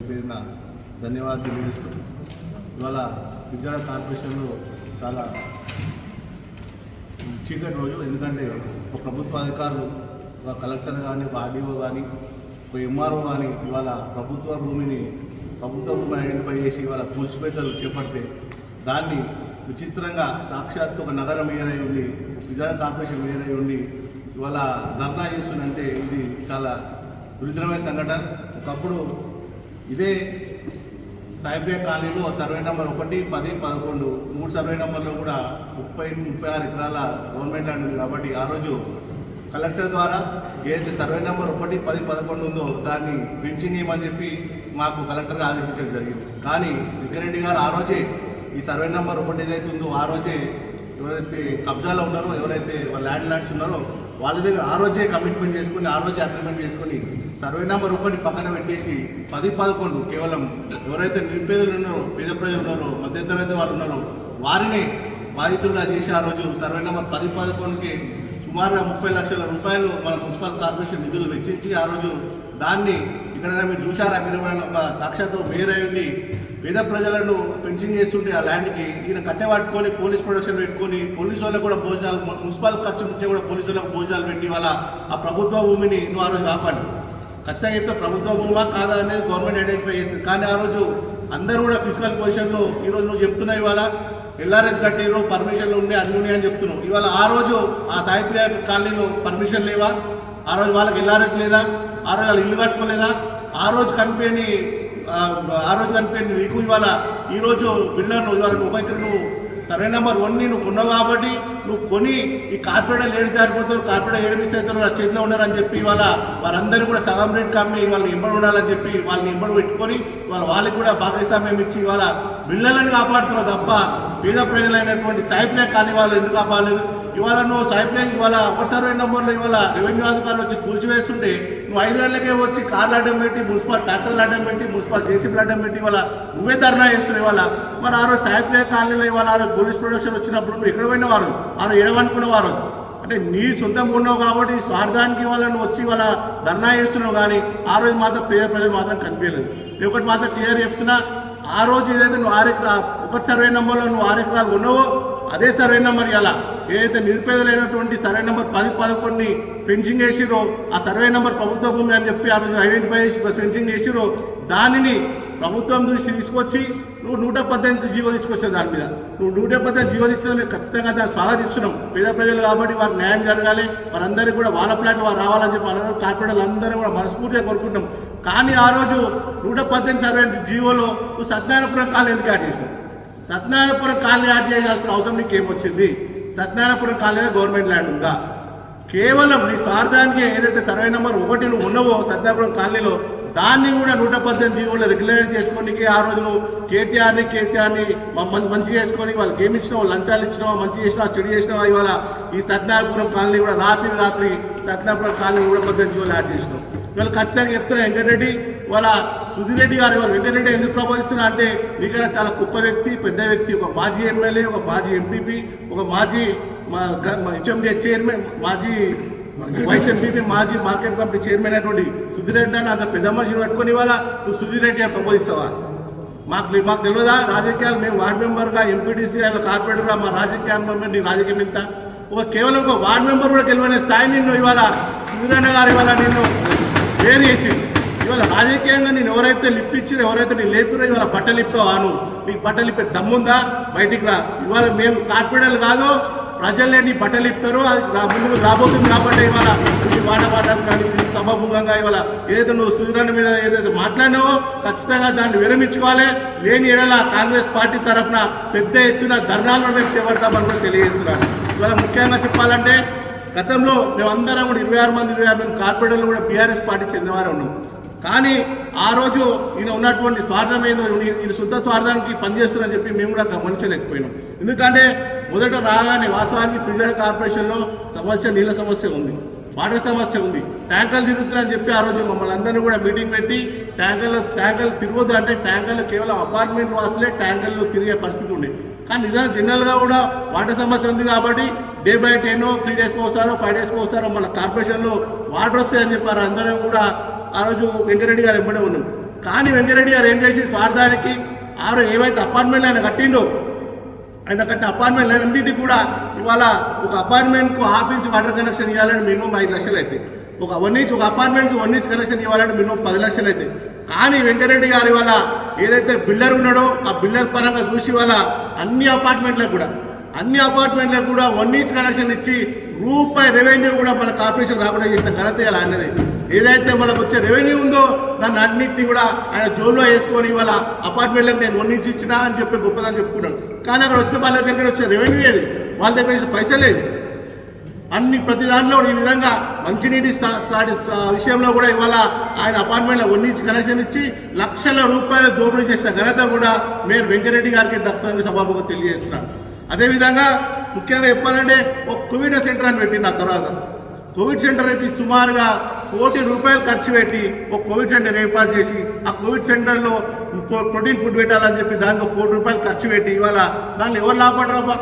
పేరున ధన్యవాదాలు తెలియజేస్తూ ఇవాళ విద్యార్థి కార్పొరేషన్లో చాలా చీకటి రోజు. ఎందుకంటే ఒక ప్రభుత్వ అధికారులు ఒక కలెక్టర్ కానీ ఒక ఆర్డీఓ కానీ ఒక ఎంఆర్ఓ కానీ ఇవాళ ప్రభుత్వ భూమిని ప్రభుత్వ భూమిని ఐడెంటిఫై చేసి ఇవాళ కూల్చిపేతలు చేపడితే దాన్ని విచిత్రంగా సాక్షాత్తు ఒక నగర మేయర్ అయి ఉండి విజయనగరం కార్పొరేషన్ మేయర్ అయి ఉండి ఇవాళ ధర్నా చేస్తుందంటే ఇది చాలా విరుద్ధమైన సంఘటన. ఒకప్పుడు ఇదే సాయిబ్రియా కాలనీలో సర్వే నెంబర్ ఒకటి పది పదకొండు మూడు సర్వే నెంబర్లో కూడా ముప్పై ముప్పై ఆరు ఎకరాల గవర్నమెంట్ ల్యాండ్ ఉంది కాబట్టి ఆ రోజు కలెక్టర్ ద్వారా ఏదైతే సర్వే నెంబర్ ఒకటి పది పదకొండు ఉందో దాన్ని ఫెన్సింగ్ చేయమని చెప్పి మాకు కలెక్టర్గా ఆదేశించడం జరిగింది. కానీ విక్రెడ్డి గారు ఆ రోజే ఈ సర్వే నెంబర్ ఒకటి ఏదైతే ఉందో ఆ రోజే ఎవరైతే కబ్జాలో ఉన్నారో ఎవరైతే వాళ్ళ ల్యాండ్ ల్యాండ్స్ ఉన్నారో వాళ్ళ దగ్గర ఆ రోజే కమిట్మెంట్ చేసుకుని ఆ రోజే అగ్రిమెంట్ చేసుకుని సర్వే నెంబర్ ఒకటి పక్కన పెట్టేసి పది పదకొండు కేవలం ఎవరైతే నిరుపేదలు ఉన్నారో పేద ప్రజలు ఉన్నారో మధ్యతరగతి వాళ్ళు ఉన్నారో వారిని బాధితులుగా చేసి ఆ రోజు సర్వే నెంబర్ పది పదకొండుకి సుమారుగా ముప్పై లక్షల రూపాయలు మన మున్సిపల్ కార్పొరేషన్ నిధులు వెచ్చించి ఆ రోజు దాన్ని ఇక్కడ మీరు చూశారా? మీరు ఒక సాక్షాత్తు మేయర్ ఉండి పేద ప్రజలను పెన్షన్ చేస్తుంటే ఆ ల్యాండ్కి ఈయన కట్టె పట్టుకొని పోలీస్ ప్రొడక్షన్ పెట్టుకొని పోలీసు వాళ్ళకు కూడా భోజనాలు మున్సిపల్ ఖర్చు నుంచి కూడా పోలీసు వాళ్ళకు భోజనాలు పెట్టి వాళ్ళ ఆ ప్రభుత్వ భూమిని నువ్వు ఆ రోజు కాపాడు. ఖచ్చితంగా అయితే ప్రభుత్వ భూమా కాదా అనేది గవర్నమెంట్ ఐడెంటిఫై చేసింది. కానీ ఆ రోజు అందరూ కూడా ఫిజికల్ పొజిషన్లో ఈరోజు నువ్వు చెప్తున్నావు ఇవాళ ఎల్ఆర్ఎస్ కట్టిరు పర్మిషన్లు ఉన్నాయి అన్ని ఉన్నాయి అని చెప్తున్నావు. ఇవాళ ఆ రోజు ఆ సాయిప్రియ కాలనీలో పర్మిషన్ లేవా? ఆ రోజు వాళ్ళకి ఎల్ఆర్ఎస్ లేదా? ఆ రోజు వాళ్ళు ఇల్లు కట్టుకోలేదా? ఆ రోజు కనిపించని ఆ, రోజు కనిపించింది నీకు ఇవాళ ఈరోజు రోజు బిల్డర్ నువ్వు ఇవాళ నువ్వు ఇక్కడ నువ్వు నెంబర్ వన్ నువ్వు కొన్నావు కాబట్టి నువ్వు కొని ఈ కార్పొరేటర్ ఏడు జారిపోతారు కార్పొరేటర్ ఏడు మిస్ అవుతారు నా చేతిలో ఉన్నారని చెప్పి ఇవాళ వారందరూ కూడా సగం రేట్ కమ్మి వాళ్ళని ఇబ్బంది ఉండాలని చెప్పి వాళ్ళని ఇబ్బంది పెట్టుకొని వాళ్ళ వాళ్ళకి కూడా భాగస్వామ్యం ఇచ్చి ఇవాళ బిల్లలను కాపాడుతున్నారు తప్ప పేద ప్రజలైనటువంటి సాయిప్రియ కాని వాళ్ళు ఎందుకు అవ్వలేదు ఇవాళ నువ్వు సాయిప్రియ ఇవాళ ఒక సర్వే నెంబర్లో ఇవాళ రెవెన్యూ అధికారులు వచ్చి కూల్చివేస్తుంటే నువ్వు ఐదు గంటలకే వచ్చి కార్లు అడ్డం పెట్టి మున్సిపల్ ట్రాక్టర్లు అడ్డం పెట్టి మున్సిపల్ జేసీబీలు అడ్డం పెట్టి ఇవాళ నువ్వే ధర్నా చేస్తున్నావు ఇవాళ. మరి ఆ రోజు సాయిప్రియ కాలనీలో ఇవాళ ఆ రోజు పోలీస్ ప్రొడక్షన్ వచ్చినప్పుడు నువ్వు ఎక్కడ పోయిన వారు ఆ రోజు ఎడవనుకున్న వారు అంటే నీ సొంతంగా ఉన్నావు కాబట్టి స్వార్థానికి స్వార్థానికి వాళ్ళని వచ్చి వాళ్ళ ధర్నా చేస్తున్నావు కానీ ఆ రోజు మాత్రం పేద ప్రజలు మాత్రం కనిపించలేదు. ఒకటి మాత్రం క్లియర్ చెప్తున్నా ఆ రోజు ఏదైతే నువ్వు ఆరు ఒకటి సర్వే నెంబర్లో నువ్వు ఆరు ఉన్నావో అదే సర్వే నెంబర్ ఇలా ఏదైతే నిరుపేదలైనటువంటి సర్వే నెంబర్ పది పదకొండుని ఫెన్సింగ్ వేసిరో ఆ సర్వే నెంబర్ ప్రభుత్వ భూమి అని చెప్పి ఆ రోజు ఐడెంటిఫై చేసి ఫెన్సింగ్ చేసిరో దానిని ప్రభుత్వం నుంచి తీసుకొచ్చి నువ్వు నూట పద్దెనిమిది జీవో తీసుకొచ్చావు దాని మీద. నువ్వు నూట పద్దెనిమిది జీవో తీసుకుని ఖచ్చితంగా దాన్ని స్వాగతిస్తున్నాం పేద ప్రజలు కాబట్టి వారికి న్యాయం జరగాలి వారందరికీ కూడా వాళ్ళ ప్లాట్ వారు రావాలని చెప్పి అందరూ కార్పొరేటర్లు అందరూ కూడా మనస్ఫూర్తిగా కోరుకుంటున్నాం. కానీ ఆ రోజు నూట పద్దెనిమిది సర్వే జీవోలో నువ్వు సత్యనారాయణపురం కాలనీ ఎందుకు యాడ్ చేసావు? సత్యనారాయణపురం కాలనీ యాడ్ చేయాల్సిన అవసరం నీకు ఏమొచ్చింది సత్యనారాయణపురం కాలనీలో గవర్నమెంట్ ల్యాండ్ ఉందా? కేవలం నీ స్వార్థానికి ఏదైతే సర్వే నెంబర్ ఒకటి నువ్వు ఉన్నావో సత్యాపురం కాలనీలో దాన్ని కూడా నూట పద్దెనిమిది జీవోలో రెగ్యులైజ్ చేసుకోనికి ఆ రోజు నువ్వు కేటీఆర్ని కేసీఆర్ని మంచిగా మంచి చేసుకొని వాళ్ళకి ఏమి ఇచ్చినావు లంచాలు ఇచ్చినావా మంచి చేసినావా చెడు చేసినావా ఇవాళ ఈ సత్యనారాయణపురం కాలనీ కూడా రాత్రి రాత్రి సత్యనారాయణపురం కాలనీ కూడా పద్దెనిమిది జీవోలు యాడ్ చేసినావు ఇవాళ ఖచ్చితంగా చెప్తున్నా వెంకటరెడ్డి వాళ్ళ సుధీర్ రెడ్డి గారు వాళ్ళు వెంకటరెడ్డి ఎందుకు ప్రపోజిస్తున్నా అంటే నీకన్నా చాలా గొప్ప వ్యక్తి పెద్ద వ్యక్తి ఒక మాజీ ఎమ్మెల్యే ఒక మాజీ ఎంపీపీ ఒక మాజీ మా గ్ర- మా హెచ్ఎండి చైర్మన్ మాజీ వైస్ ఎంపీపీ మాజీ మార్కెట్ కమిటీ చైర్మన్ అయినటువంటి సుధీర్ రెడ్డి అని అంత పెద్ద మనిషిని పట్టుకొని ఇవాళ నువ్వు సుధీర్ రెడ్డి అని ప్రబోధిస్తావా మాకు మాకు తెలియదా? రాజకీయాలు మేము వార్డు మెంబర్గా ఎంపీటీసీ కార్పొరేటర్గా మా రాజకీయ నీ రాజకీయం ఎంత? ఒక కేవలం ఒక వార్డ్ మెంబర్ కూడా గెలవనే స్థాయి నిన్ను ఇవాళ సుధీరన్న గారు ఇవాళ నిన్ను వేరు చేసి ఇవాళ రాజకీయంగా నేను ఎవరైతే లిఫ్ట్ ఇచ్చినా ఎవరైతే నేను లేపినా ఇవాళ బట్టలు ఇస్తావా నువ్వు నీకు బట్టలు ఇప్పే దమ్ముందా? బయటికి రా. ఇవాళ మేము కార్పొరేటర్లు కాదు ప్రజలే నీ బట్టలు ఇస్తారు అది ముందుకు రాబోతుంది కాబట్టి ఇవాళ నీ మాట మాట్లాడుతున్నాను ఈ సభాముఖంగా ఇవాళ ఏదైతే నువ్వు సూర్యరాణి మీద ఏదైతే మాట్లాడినావో ఖచ్చితంగా దాన్ని విరమించుకోవాలి. లేని ఏడల కాంగ్రెస్ పార్టీ తరఫున పెద్ద ఎత్తున ధర్నాలను మేము చేపడతామని కూడా తెలియజేస్తున్నాను ఇవాళ ముఖ్యంగా చెప్పాలంటే గతంలో మేమందరం కూడా ఇరవై ఆరు మంది ఇరవై ఆరు మంది కార్పొరేటర్లు కూడా బీఆర్ఎస్ పార్టీ చెందినవారు ఉన్నాం. కానీ ఆ రోజు ఈయన ఉన్నటువంటి స్వార్థం ఏదో ఈయన శుద్ధ స్వార్థానికి పనిచేస్తున్నారని చెప్పి మేము కూడా గమనించలేకపోయినాం. ఎందుకంటే మొదట రాగానే వాస్తవానికి పిల్లల కార్పొరేషన్లో సమస్య నీళ్ళ సమస్య ఉంది. వాటర్ సమస్య ఉంది. ట్యాంకర్లు తిరుగుతున్నారని చెప్పి ఆ రోజు మమ్మల్ని అందరినీ కూడా మీటింగ్ పెట్టి ట్యాంకర్లు ట్యాంకర్లు తిరగదు అంటే ట్యాంకర్లు కేవలం అపార్ట్మెంట్ వాసులే ట్యాంకర్లు తిరిగే పరిస్థితి ఉంది కానీ నిజంగా జనరల్గా కూడా వాటర్ సమస్య ఉంది కాబట్టి డే బై టెన్ త్రీ డేస్కి వస్తారో ఫైవ్ డేస్కి వస్తారో మన కార్పొరేషన్లో వాటర్ వస్తాయని చెప్పారు. అందరం కూడా ఆ రోజు వెంకరెడ్డి గారు ఎంబడే ఉన్నాం. కానీ వెంకరెడ్డి గారు ఏం చేసి స్వార్థానికి ఆరు ఏవైతే అపార్ట్మెంట్లు ఆయన కట్టిండో ఎందుకంటే అపార్ట్మెంట్ అన్నింటికి కూడా ఇవాళ ఒక అపార్ట్మెంట్కు హాఫ్ ఇంచ్ వాటర్ కనెక్షన్ ఇవ్వాలంటే మినిమం ఐదు లక్షలు అయితే. ఒక వన్ ఇంచ్ ఒక అపార్ట్మెంట్కి వన్ ఇంచ్ కనెక్షన్ ఇవ్వాలంటే మినిమం పది లక్షలు అయితే. కానీ వెంకరెడ్డి గారు ఇవాళ ఏదైతే బిల్డర్ ఉన్నాడో ఆ బిల్డర్ పరంగా చూసి వల్ల అన్ని అపార్ట్మెంట్లకు కూడా అన్ని అపార్ట్మెంట్లకు కూడా వన్ ఇంచ్ కనెక్షన్ ఇచ్చి రూపాయి రెవెన్యూ కూడా మన కార్పొరేషన్ రాకుండా చేసిన ఘనత ఇలా అన్నది ఏదైతే మనకు వచ్చే రెవెన్యూ ఉందో దాన్ని అన్నింటినీ కూడా ఆయన జోల్లో వేసుకొని ఇవాళ అపార్ట్మెంట్లకు నేను వండించి ఇచ్చినా అని చెప్పి గొప్పదని చెప్పుకున్నాను కానీ అక్కడ వచ్చే వాళ్ళ దగ్గర వచ్చే రెవెన్యూ ఏది? వాళ్ళ దగ్గర నుంచి పైసలు లేదు అన్ని ప్రతి దాంట్లో ఈ విధంగా మంచినీటి స్టా- విషయంలో కూడా ఇవాళ ఆయన అపార్ట్మెంట్లో వండించి కనెక్షన్ ఇచ్చి లక్షల రూపాయలు దోపిడీ చేసిన ఘనత కూడా మేయర్ వెంకరెడ్డి గారికి దక్కుతుందని సభాముఖం తెలియజేస్తున్నాను. అదేవిధంగా ముఖ్యంగా చెప్పాలంటే ఒక కోవిడ్ సెంటర్ అని పెట్టిన తర్వాత కోవిడ్ సెంటర్ అయితే సుమారుగా కోటి రూపాయలు ఖర్చు పెట్టి ఒక కోవిడ్ సెంటర్ ఏర్పాటు చేసి ఆ కోవిడ్ సెంటర్లో ప్రోటీన్ ఫుడ్ పెట్టాలని చెప్పి దానికి ఒక కోటి రూపాయలు ఖర్చు పెట్టి ఇవాళ దాంట్లో ఎవరు లాభపడరాబా